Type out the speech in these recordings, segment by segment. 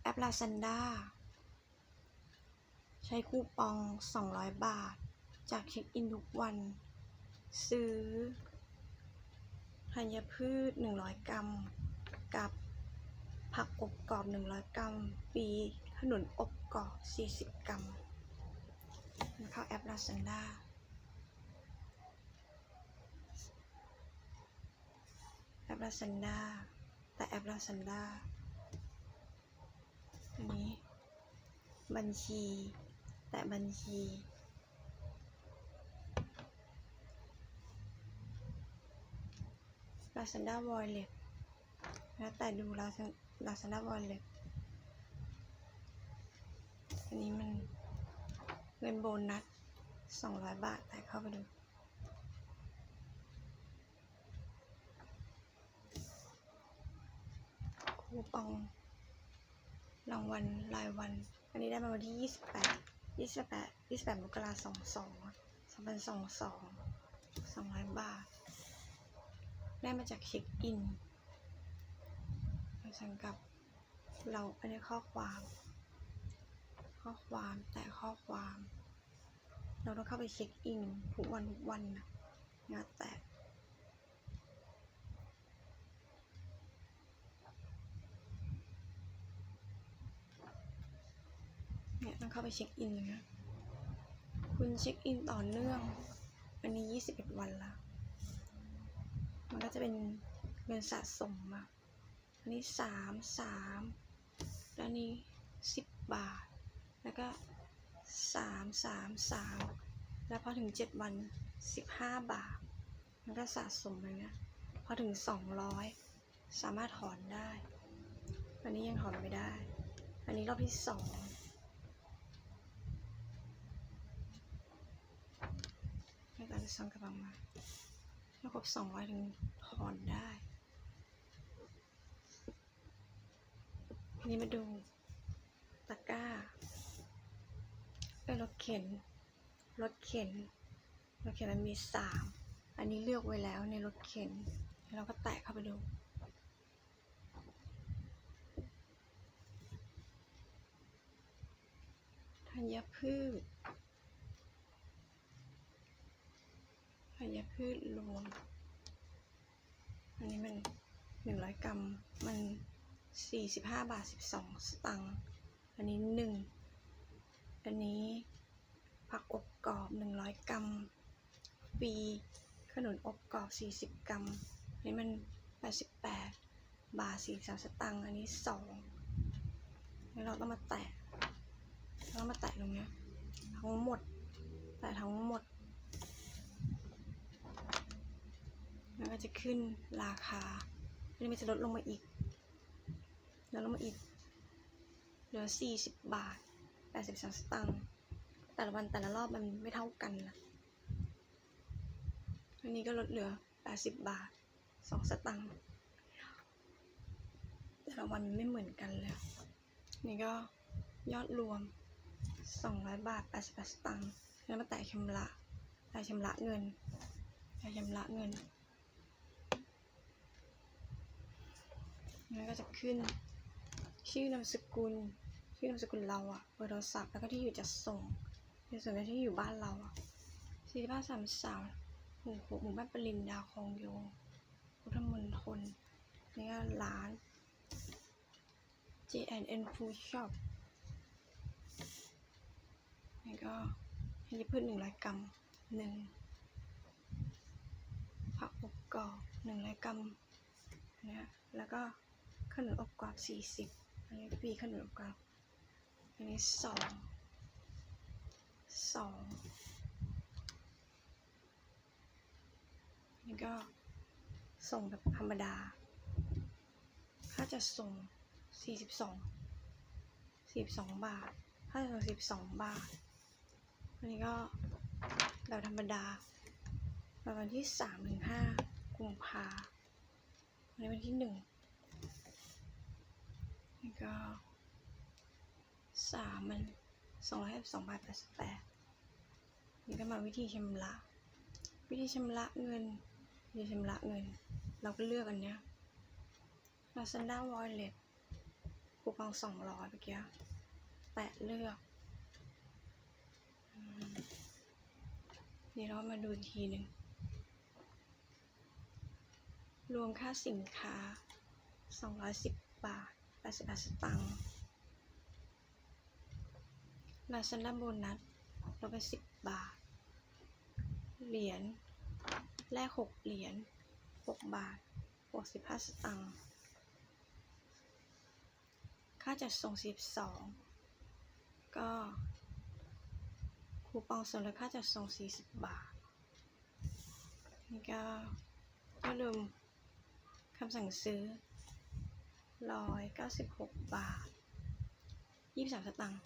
แอป Lazada ใช้คูปอง 200 บาท จากเช็คอินทุกวัน ซื้อธัญพืช 100 กรัม กับผักอบกรอบ 100 กรัมฟรีขนุนอบกรอบ 40 กรัมเข้าแอป Lazada แอป Lazada แต่แอป Lazada อัน นี้ บัญชี แต่บัญชี Lazada Wallet แล้วแต่ดู Lazada Lazada Wallet อันนี้มันเงินโบนัส200บาท แต่เข้าไปดูคูปอง รางวัลรายวัน อันนี้ได้มาวันที่ 28 28 28มกราคม22 2022 200 บาท ได้มาจากเช็คอินมาสังกับเราอันนี้ข้อความ ข้อความแต่ข้อความ เราต้องเข้าไปเช็คอินทุกวันทุกวันนะงานแตก เนี่ย ต้องเข้าไปเช็คอินเลยนะ คุณเช็คอินต่อเนื่อง อันนี้ 21 วันละ มันก็จะเป็นเงินสะสมอะอันนี้สามสามแล้วนนี้สิบบาท แล้วก็สามสามสามแล้วพอถึงเจ็ดวันสิบห้าบาท มันก็สะสมไปนะ พอถึงสองร้อยสามารถถอนได้ อันนี้ยังถอนไม่ได้ อันนี้รอบที่สองให้การ สั่งกระบังมาถ้าครบสองร้อยถึงถอนได้อันนี้มาดูตะกร้าเอ้ยรถเข็น รถเข็น รถเข็นมันมีสาม อันนี้เลือกไว้แล้วในรถเข็น เราก็แตะเข้าไปดูธัญพืช ธัญ พืชรวม อันนี้มันหนึ่งร้อยกรัม มันสี่สิบห้าบาทสิบสองสตังค์ อันนี้หนึ่ง อันนี้ผักอบกรอบหนึ่งร้อยกรัมฟรีขนมอบกรอบสี่สิบกรัม อันนี้มันแปดสิบแปดบาทสี่สามสตังค์ อันนี้สองแล้วเราต้องมาแตะแล้วมาแตะตรงเนี้ยทั้งหมด แตะทั้งหมด มันก็จะขึ้นราคาแล้วมันจะลดลงมาอีกลดลงมาอีก เหลือสี่สิบบาทแปดสิบสามสตางค์ แต่ละวันแต่ละรอบมันไม่เท่ากันนะอันนี้ก็ลดเหลือแปดสิบบาทสองสตางค์ แต่ละวันมันไม่เหมือนกันเลย นี่ก็ยอดรวมสองร้อยบาทแปดสิบสตางค์ แล้วมาแตะชำระแตะชำระเงินแตะชำระเงิน แล้วก็จะขึ้น ชื่อนามสกุล ชื่อนามสกุลเราอะเบอร์โทรศัพท์แล้วก็ที่อยู่จะส่งในส่วนที่อยู่บ้านเราอะสี่บ้านสามสาวหมู่หกหมู่บ้านปรินดาคลองโยงพุทธมณฑลนี่ก็ร้าน JNN Food Shop นี่ก็ธัญพืชหนึ่งร้อยกรัมหนึ่งผักอบกรอบหนึ่งร้อยกรัมนะแล้วก็ นมอบกรอบสี่สิบอันนี้ฟรีขนมอบกรอบอันนี้สองสองนี่ก็ส่งแบบธรรมดา ถ้าจะส่งสี่สิบสองสี่สิบสองบาท ถ้าจะส่งสิบสองบาท อันนี้ก็แบบธรรมดาแบบวันที่สามถึงห้ากุมภาอันนี้วันที่หนึ่ง นี่ก็สามมันสองร้อยสองบาทแปดสิบแปดนี่ก็มาวิธีชำระ วิธีชำระเงินวิธีชำระเงิน เราก็เลือกอันเนี้ย Lazada Wallet คูปองสองร้อยเมื่อกี้แตะเลือกนี่เรามาดูอีกทีหนึ่ง รวมค่าสินค้า 210 บาท 88สตางค์ลาซาด้าโบนัสลดไป10 บาท เหรียญ แลก 6 เหรียญ 6 บาทบวก15 สตางค์ ค่าจัดส่ง 12 ก็คูปองส่วนลดค่าจัดส่ง 40 บาท นี่ก็ก็รวมคำสั่งซื้อ อ196บาท23สตางค์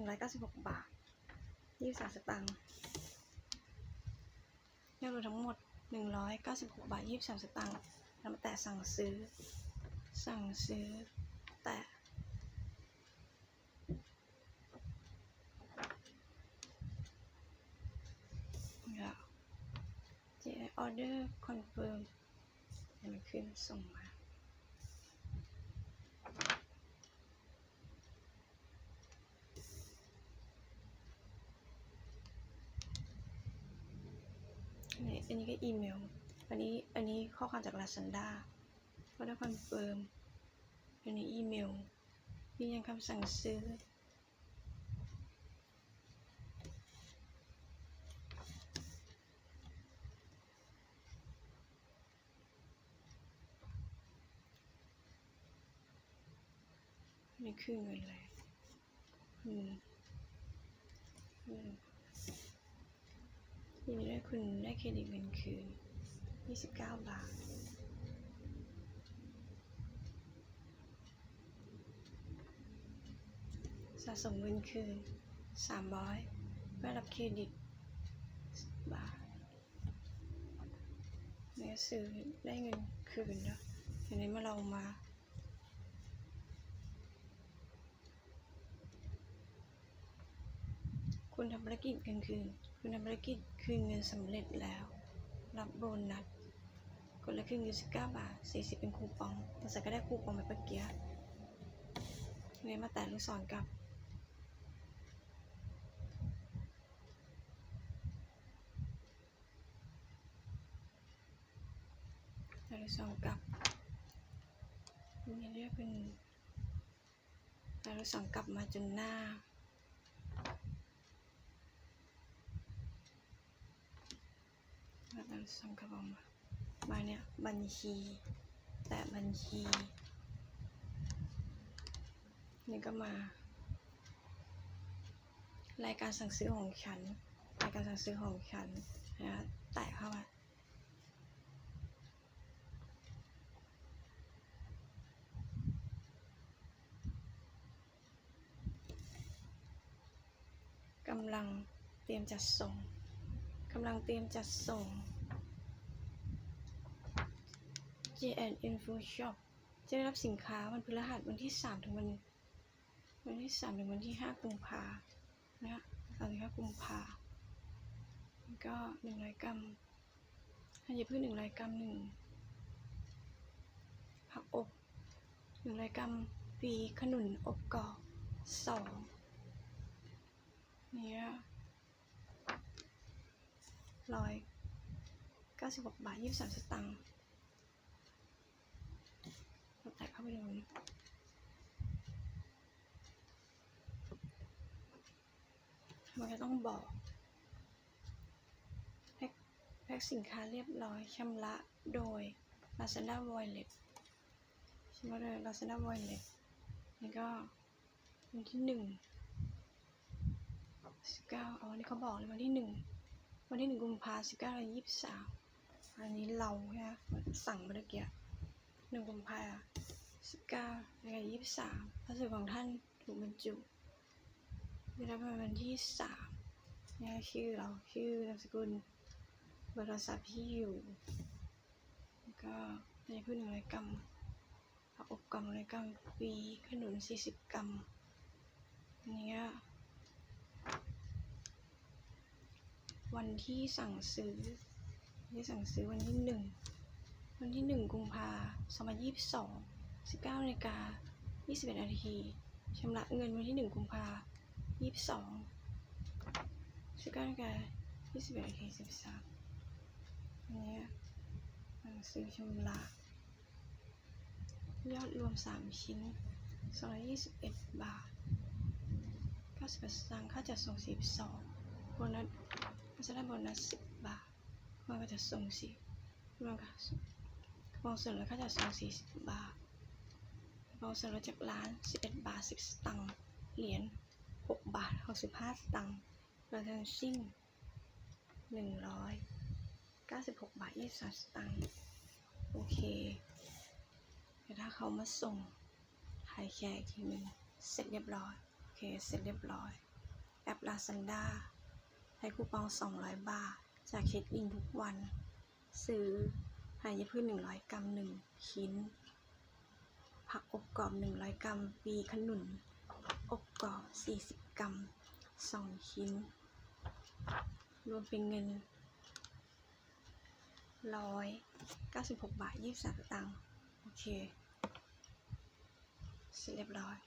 196บาท23สตางค์ยอดรวมทั้งหมด196บาท23สตางค์แล้วมาแตะสั่งซื้อ สั่งซื้อ แตะแล้วเจออเดอร์คอนเฟิร์มมันขึ้นส่งมา อันนี้อันนี้ก็อีเมล อันนี้อันนี้ข้อความจาก Lazada ก็ได้คอนเฟิร์มอันนี้อีเมลยืนยันคำสั่งซื้อ นี่คือเงินเลยอืมอืม ยินดีด้วยคุณได้เครดิตเงินคืน 29 บาท สะสมเงินคืน 300ไม่รับเครดิตบาทเนี่ยซื้อได้เงินคืนแล้วทีนี้เมื่อเรามาคุณทำภารกิจกลางคืน คุณทำภารกิจคืนเงินสำเร็จแล้ว รับโบนัสกดละคืนเงิน19บาท40เป็นคูปองแต่ส่ก็ได้คูปองไปเมื่อกี้ทีนี้มาแตะลูกศรกลับแตะลูกศรกลับนี่เรียกเป็นแตะลูกศรกลับมาจนหน้า แล้วก็ส่งกระบอกมามาเนี่ยบัญชีแต่บัญชี นี่ก็มา รายการสั่งซื้อของฉัน รายการสั่งซื้อของฉันนะแตะเข้ามากำลังเตรียมจัดส่ง กำลังเตรียมจัดส่ง JN Info Shop จะได้รับสินค้าวันพฤหัสวันที่ 3 ถึงวันวันที่ 3 ถึงวันที่ 5 กุมภานะคะสามถึง5กุมภาแล้วก็100กรัมธัญพืช100กรัมหนึ่งผักอบ100กรัมฟีขนุนอบกรอบสองเนี่ย ร้อยเก้าสิบหกบาทยี่สิบสามสตางค์แตะเข้าไปดูนะมันก็ต้องบอกแพ็คสินค้าเรียบร้อยชำระโดย Lazada Wallet ชำระโดย Lazada Wallet นี่ก็วันที่หนึ่งสิบเก้าอ๋อนี่เขาบอกเลยวันที่หนึ่ง วันที่หนึ่งกุมภาสิบเก้ายี่สิบสามอันนี้เราใช่ไหมสั่งไปเมื่อกี้หนึ่งกุมภาสิบเก้าแล้วก็ยี่สิบสามพัสดุของท่านถูกบรรจุได้รับในวันที่สามเนี่ยชื่อเราชื่อนามสกุลบร์โทรศัทที่อยู่แล้วก็ในพืชหนึ่งร้อยกรัมอบกรัมร้อยกรัมปีขนุนสี่สิบกรัมอันเนี้ย วันที่สั่งซื้อที่สั่งซื้อวันที่หนึ่งวันที่หนึ่งกุมภาสองพันยี่สิบสองสิบเก้านาฬิกายี่สิบเอ็ดนาทีชำระเงินวันที่หนึ่งกุมภายี่สิบสองสิบเก้านาฬิกายี่สิบเอ็ดนาทีสิบสามอันี้สั่งซื้อชำระยอดรวมสามชิ้นสองร้อยยี่สิบเอ็ดบาทเก้าสิบสตางค์ค่าจัดส่งสิบสองโบนัส ก็จะได้โบนัส10บาทมันก็จะส่งสิรวมกับกระเป๋าส่วนลดค่จัดส่ง40บาทกระเป๋าส่วนลดจากร้าน11บเอ็ดบาท10สตางค์เหรียญ6บาท65สตางค์รวมทั้งสิ้น196บาท23สตางค์โอเคแต่ถ้าเขามาส่งถ่ายแชร์อีกทีหนึ่งเสร็จเรียบร้อย โอเค เสร็จเรียบร้อย แอปลาซันด้า ให้คูปอง 200 บาท จากเช็คอินทุกวัน ซื้อหายพืช100 กรัม 1 ชิ้น ผักอบกรอบ 100 กรัมปีขนุน อบกรอบ 40 กรัม 2 ชิ้น รวมเป็นเงิน 196 บาท 23สตางค์ โอเค เสร็จเรียบร้อย